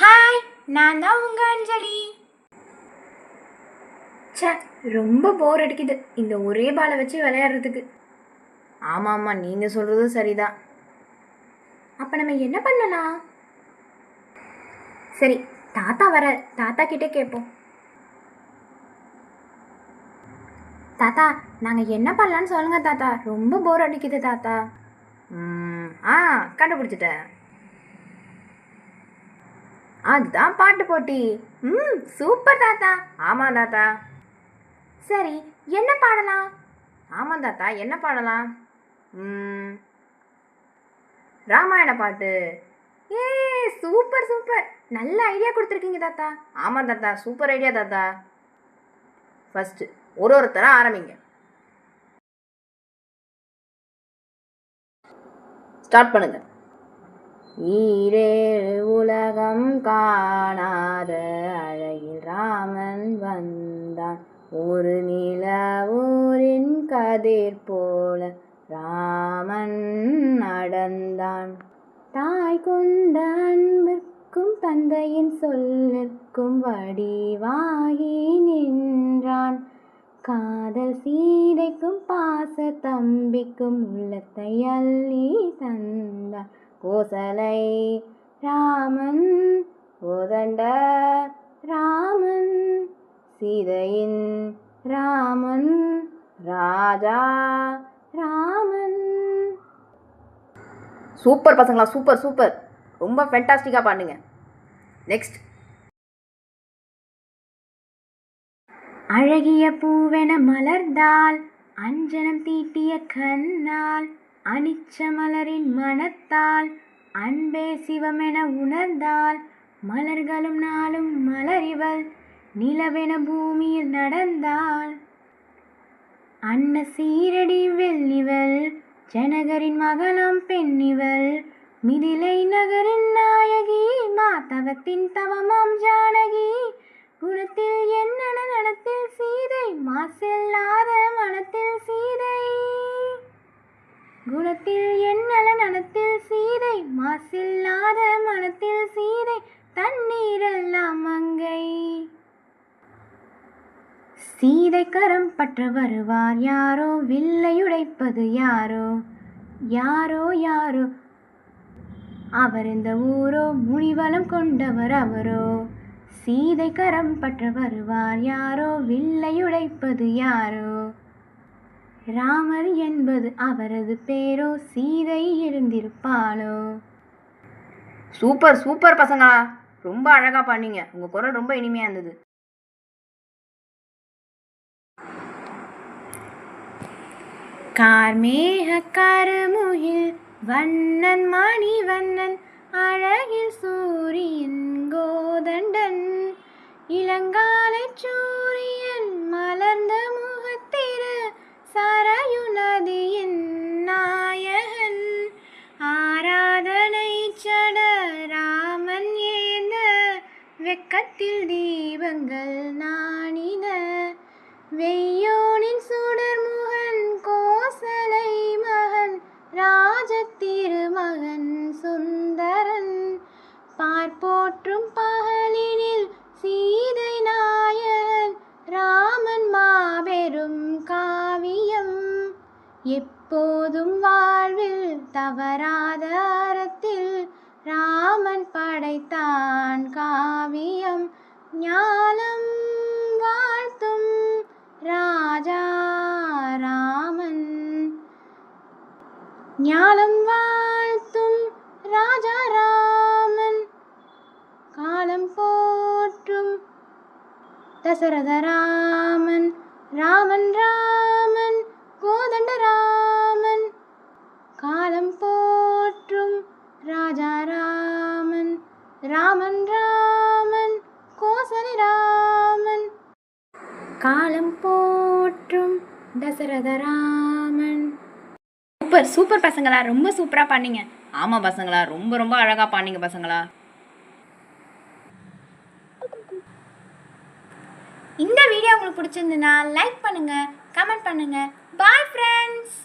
Hi நான் தான் உங்க அஞ்சலி. ச்சே ரொம்ப போர் அடிக்குது. இந்த ஒரே பாலை வச்சு விளையாடுறதுக்கு. ஆமாம் ஆமாம் நீங்கள் சொல்கிறதும் சரிதான். அப்போ நம்ம என்ன பண்ணலாம்? சரி தாத்தா வர தாத்தா கிட்டே கேட்போம். தாத்தா நாங்கள் என்ன பண்ணலான்னு சொல்லுங்கள் தாத்தா. ரொம்ப போர் அடிக்குது தாத்தா. ம், ஆ கண்டுபிடிச்சிட்டேன். அதுதான் பாட்டு போட்டி. ம் சூப்பர் தாத்தா. ஆமாம் தாத்தா. சரி என்ன பாடலாம்? ஆமாம் தாத்தா என்ன பாடலாம்? ம், ராமாயண பாட்டு. ஏ சூப்பர் சூப்பர். நல்ல ஐடியா கொடுத்துருக்கீங்க தாத்தா. ஆமாம் தாத்தா சூப்பர் ஐடியா தாத்தா. ஃபஸ்ட்டு ஒரு ஒருத்தராக ஆரம்பிங்க. ஸ்டார்ட் பண்ணுங்கள் ஈரேழு உலகம் காணாத அழகில் ராமன் வந்தான். ஒரு நில ஊரின் கதிர் போல ராமன் நடந்தான். தாய் கொண்ட அன்பிற்கும் தந்தையின் சொல்லிற்கும் வடிவாகி நின்றான். காதல் சீதைக்கும் பாச தம்பிக்கும் உள்ளத்தை அள்ளி தந்தான். கோசலை ராமன் கோதண்ட ராமன் சீதையின் ராமன் ராஜா ராமன். சூப்பர் பசங்களா சூப்பர் சூப்பர். ரொம்ப ஃபென்டாஸ்டிக்காக பாடுங்க. நெக்ஸ்ட் அழகிய பூவென மலர்ந்தால் அஞ்சனம் தீட்டிய கண்ணால் அனிச்ச மலரின் மனத்தால் அன்பே சிவமென உணர்ந்தால் மலர்களும் நாளும் மலரிவள் நிலவென பூமியில் நடந்தாள் அன்ன சீரடி வெள்ளிவள் ஜனகரின் மகளாம் பெண்ணிவள் மிதிலை நகரின் நாயகி மாதவத்தின் தவமாம் ஜானகி. காசில்லாத மனத்தில் சீதை தண்ணீரெல்லாம் மங்கை சீதை கரம் பற்ற வருவார் யாரோ வில்லையுடைப்பது யாரோ யாரோ யாரோ. அவர் இந்த ஊரோ முனிவலம் கொண்டவர் அவரோ. சீதை கரம் பற்ற வருவார் யாரோ வில்லையுடைப்பது யாரோ. ராமர் என்பது அவரது பேரோ சீதை இருந்திருப்பாளோ. சூப்பர் சூப்பர் பசங்களா. ரொம்ப அழகாக பண்ணீங்க. உங்கள் குரல் ரொம்ப இனிமையாக இருந்தது. கார்மேக கருமுகில் வண்ணன் மணி வண்ணன் அழகில் சூரியன் கோதண்டன் இளங்காலை சூ வெக்கத்தில் தீபங்கள் நாணின வெய்யோனின் சுடர் முகன் கோசலை மகன் ராஜத்திருமகன் சுந்தரன். பார்ப்போற்றும் பகலினில் சீதை நாயகன் ராமன் மாபெரும் காவியம். எப்போதும் வாழ்வில் தவறாத அறத்தில் ராமன் படைத்தான் ஞானம் வாழ்த்தும் ராஜாராமன் காலம் போற்றும் தசரதராமன் ராமன் ராமன் ராமன் கோதண்ட ராமன். காலம் போற்றும் ராஜாராமன் ராமன் ராமன் ராமன் கோசலி ராமன். காலம் போற்றும் தசரதராமன் சூப்பர் சூப்பர் பசங்களா? ரொம்ப சூப்பராக பண்ணீங்க ஆமாம் பசங்களா ரொம்ப ரொம்ப அழகாக பாடினீங்க பசங்களா. இந்த வீடியோ உங்களுக்கு பிடிச்சிருந்துன்னா லைக் பண்ணுங்க கமெண்ட் பண்ணுங்க. Bye friends